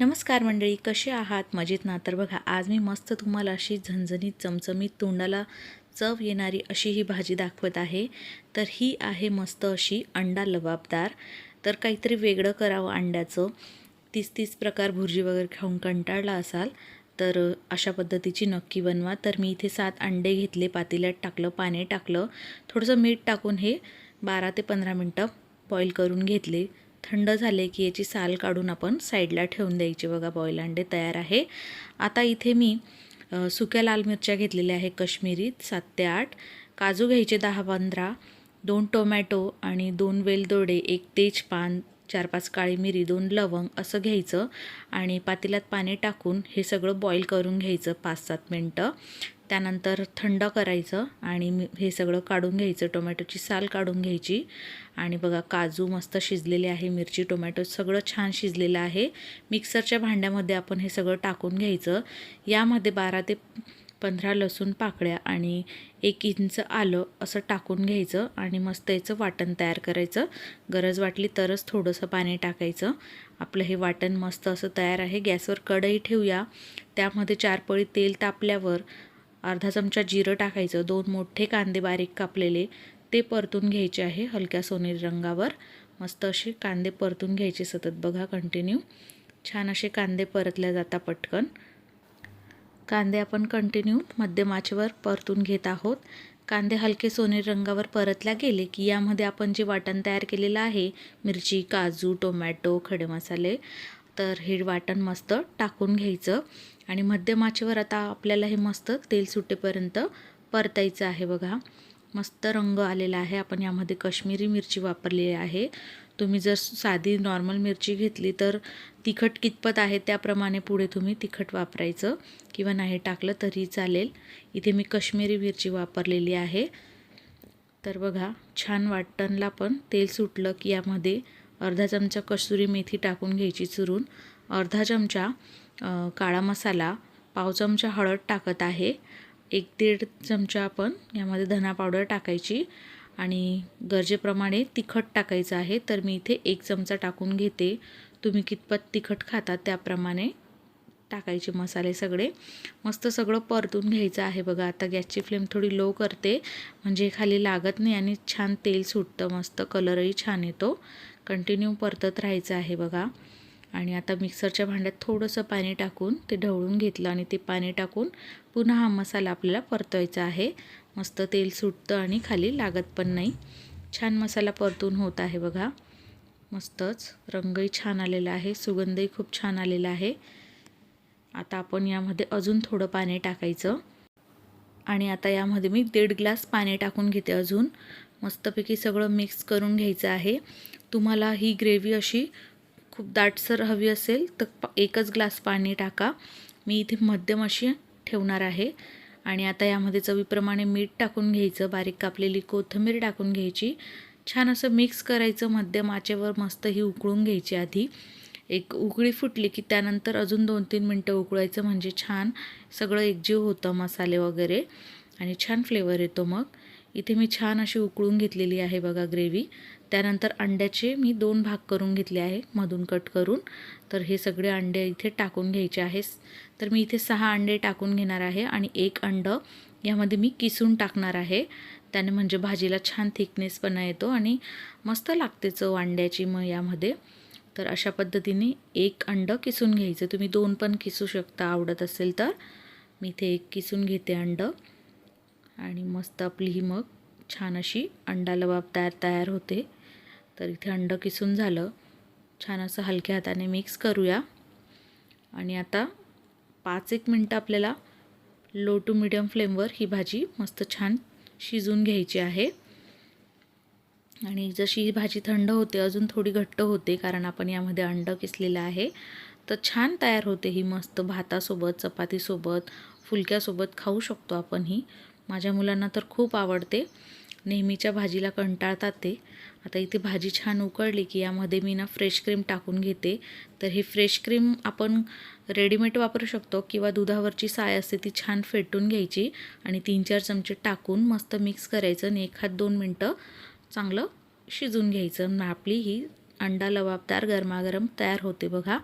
नमस्कार मंडळी कसे आहात? मजेत ना? तर बघा आज मी मस्त तुम्हाला अशी झणझणीत चमचमीत तोंडाला चव येणारी अशी ही भाजी दाखवत आहे. तर ही आहे मस्त अशी अंडा लबाबदार. तर काहीतरी वेगळं करावं अंड्याचं. तीस तीस प्रकार भुर्जी वगैरे खाऊन कंटाळला असाल तर अशा पद्धतीची नक्की बनवा. तर मी इथे सात अंडे घेतले पातेल्यात टाकलं पाणी टाकलं. थोडंसं मीठ टाकून हे बारा ते पंधरा मिनटं बॉईल करून घेतले. थंड झाले की याची साल काढून आपण साईडला ठेवून द्यायची. बघा बॉईल अंडे तयार आहे. आता इथे मी सुक्या लाल मिरच्या घेतलेल्या आहे कश्मीरी सात ते आठ. काजू घ्यायचे दहा पंधरा. दोन टोमॅटो आणि दोन वेलदोडे एक तेजपान चार पाच काळी मिरी दोन लवंग असं घ्यायचं. आणि पातेल्यात पाणी टाकून हे सगळं बॉईल करून घ्यायचं पाच सात मिनटं. त्यानंतर थंड करायचं आणि मी हे सगळं काढून घ्यायचं. टोमॅटोची साल काढून घ्यायची. आणि बघा काजू मस्त शिजलेले आहे मिरची टोमॅटो सगळं छान शिजलेलं आहे. मिक्सरच्या भांड्यामध्ये आपण हे सगळं टाकून घ्यायचं. यामध्ये बारा ते पंधरा लसूण पाकळ्या आणि एक इंच आलं असं टाकून घ्यायचं आणि मस्त याचं वाटण तयार करायचं. गरज वाटली तरच थोडंसं पाणी टाकायचं. आपलं हे वाटण मस्त असं तयार आहे. गॅसवर कढई ठेवूया. त्यामध्ये चार पळी तेल तापल्यावर अर्धा चमचा जिरं टाकायचं दोन मोठे कांदे बारीक कापलेले ते परतून घ्यायचे आहे हलक्या सोनेरी रंगावर. मस्त असे कांदे परतून घ्यायचे सतत. बघा कंटिन्यू छान असे कांदे परतल्या जाता पटकन. कांदे आपण कंटिन्यू मध्यम आचेवर परतून घेत आहोत. कांदे हलके सोनेरी रंगावर परतल्या गेले की यामध्ये आपण जे वाटण तयार केलेलं आहे मिरची काजू टोमॅटो खडे मसाले तर हे वाटण मस्त टाकून घ्यायचं. आणि मध्यम आचेवर आता आपल्याला हे मस्त तेल सुटेपर्यंत परतायचं आहे बघा. मस्त रंग आलेला आहे. आपण यामध्ये कश्मीरी मिरची वापरलेली आहे. तुम्ही जर साधी नॉर्मल मिरची घेतली तर तिखट कितपत आहे त्याप्रमाणे पुढे तुम्ही तिखट वापरायचं किंवा नाही टाकलं तरी चालेल. इथे मी कश्मीरी मिरची वापरलेली आहे. तर बघा छान वाटणला पण तेल सुटलं की यामध्ये अर्धा चमचा कसुरी मेथी टाकून घ्यायची चुरून. अर्धा चमचा काळा मसाला पाव चमचा हळद टाकत आहे. एक दीड चमचा आपण यामध्ये धना पावडर टाकायची आणि गरजेप्रमाणे तिखट टाकायचं आहे. तर मी इथे एक चमचा टाकून घेते. तुम्ही कितपत तिखट खाता त्याप्रमाणे टाकायचे मसाले सगळे. मस्त सगळं परतून घ्यायचं आहे बघा. आता गॅसची फ्लेम थोडी लो करते. म्हणजे खाली लागत नाही आणि छान तेल सुटतं. मस्त कलरही छान येतो. कंटिन्यू परतत राहायचं आहे बघा. आणि आता मिक्सरच्या भांड्यात थोडंसं पाणी टाकून ते ढवळून घेतलं आणि ते पाणी टाकून पुन्हा हा मसाला आपल्याला परतवायचा आहे. मस्त तेल सुटतं आणि खाली लागत पण नाही. छान मसाला परतून होत आहे बघा. मस्तच रंगही छान आलेला आहे. सुगंधही खूप छान आलेला आहे. आता आपण यामध्ये अजून थोडं पाणी टाकायचं. आणि आता यामध्ये मी दीड ग्लास पाणी टाकून घेते अजून. मस्तपैकी सगळं मिक्स करून घ्यायचं आहे. तुम्हाला ही ग्रेव्ही अशी खूप दाटसर हवी असेल तर एकच ग्लास पाणी टाका. मी इथे मध्यम अशी ठेवणार आहे. आणि आता यामध्ये चवीप्रमाणे मीठ टाकून घ्यायचं बारीक कापलेली कोथिंबीर टाकून घ्यायची. छान असं मिक्स करायचं मध्यम आचेवर मस्त ही उकळून घ्यायची आधी. एक उकळी फुटली की त्यानंतर अजून दोन तीन मिनटं उकळायचं म्हणजे छान सगळं एकजीव होतं मसाले वगैरे. आणि छान फ्लेवर येतो मग. इथे मी छान अशी उकळून घेतलेली आहे बघा ग्रेव्ही. त्यानंतर अंड्याचे मी दोन भाग करून घेतले आहे मधून कट करून. तर हे सगळे अंडे इथे टाकून घ्यायचे आहे तर मी इथे सहा अंडे टाकून घेणार आहे आणि एक अंडं यामध्ये मी किसून टाकणार आहे. त्याने म्हणजे भाजीला छान थिकनेसपणा येतो आणि मस्त लागते चव अंड्याची मग यामध्ये. तर अशा पद्धतीने एक अंडं किसून घ्यायचं. तुम्ही दोन पण किसू शकता आवडत असेल तर. मी इथे एक किसून घेते अंडं. आणि मस्त आपली ही मग छान अशी अंडा लबाब तयार तयार होते. तर इथे अंडं किसून झालं. छान असं हलक्या हाताने मिक्स करूया. आणि आता पाच एक मिनटं आपल्याला लो टू मिडियम फ्लेमवर ही भाजी मस्त छान शिजून घ्यायची आहे. आणि जशी ही भाजी थंड होते अजून थोडी घट्ट होते कारण आपण यामध्ये अंडं किसलेलं आहे. तर छान तयार होते ही मस्त भातासोबत चपातीसोबत फुलक्यासोबत खाऊ शकतो आपण ही. माझ्या मुलांना तर खूप आवडते. नेहमीच्या भाजीला कंटाळतात ते. आता इथे भाजी छान उकळली की यामध्ये मी ना फ्रेश क्रीम टाकून घेते. तर ही फ्रेश क्रीम आपण रेडीमेड वापरू शकतो किंवा दुधावरची साय असते ती छान फेटून घ्यायची आणि तीन चार चमचे टाकून मस्त मिक्स करायचं आणि एखाद दोन मिनटं चांगलं शिजून घ्यायचं. आपली ही अंडा लबाबदार गरमागरम तयार होते बघा.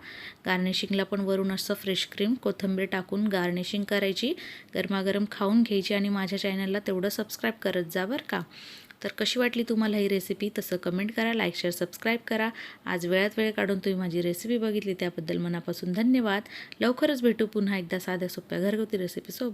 गार्निशिंगला पण वरून असं फ्रेश क्रीम कोथिंबीर टाकून गार्निशिंग करायची. गरमागरम खाऊन घ्यायची आणि माझ्या चॅनलला तेवढं सबस्क्राईब करत जा बरं का. तर कशी वाटली तुम्हाला ही रेसिपी तसं कमेंट करा लाईक शेअर सबस्क्राईब करा. आज वेळात वेळ काढून तुम्ही माझी रेसिपी बघितली त्याबद्दल मनापासून धन्यवाद. लवकरच भेटू पुन्हा एकदा साध्या सोप्या घरगुती रेसिपीसोबत